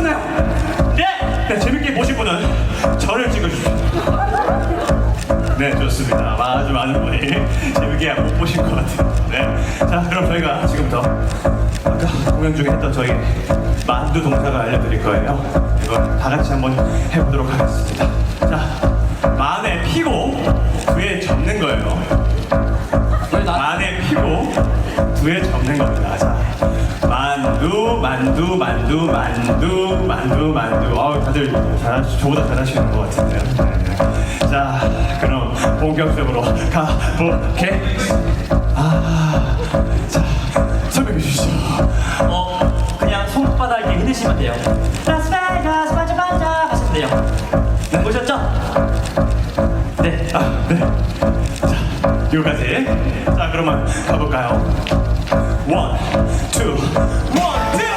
보셨나요? 네! 네, 재밌게 보신 분은 저를 찍어주세요. 네, 좋습니다. 아주 많은 분이 재밌게 못 보신 것 같아요. 네. 자, 그럼 저희가 지금부터 아까 공연 중에 했던 저희 만두 동작을 알려드릴 거예요. 이걸 다 같이 한번 해보도록 하겠습니다. 자, 만에 피고 뒤에 접는 거예요. 만에 피고 뒤에 접는 겁니다. 자, 만두, 만두, 만두, 만두, 만두, 만두. 어, 다들 잘, 저보다 잘하시는 것 같은데요. 네. 자, 그럼 본격적으로 가볼게. 아, 자, 설명해 주시죠. 어 그냥 손바닥 이렇게 흔드시면 돼요. 라스베가스 반짝반짝 하시면 돼요. 보셨죠? 네. 아, 네. 자, 여기까지. 자, 그러면 가볼까요? 원, 투, 원, 투,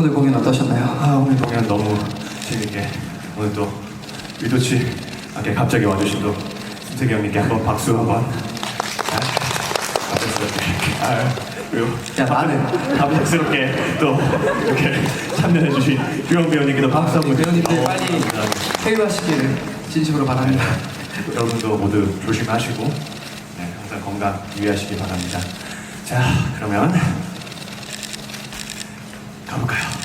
오늘 공연 어떠셨나요? 아 오늘 공연 너무 재밌게 오늘 또 의도치 않게 갑자기 와주신 또 김태기 형님께 한번 박수 한번 아, 갑작스럽게 아 그리고 야, 나는. 갑작스럽게 또 이렇게 참여해주신 유영 배우님께도 박수 한번 배우님들 어, 빨리. 회유하시기를 진심으로 바랍니다. 여러분도 모두 조심하시고 네, 항상 건강 유의하시기 바랍니다 자 그러면 가볼까요?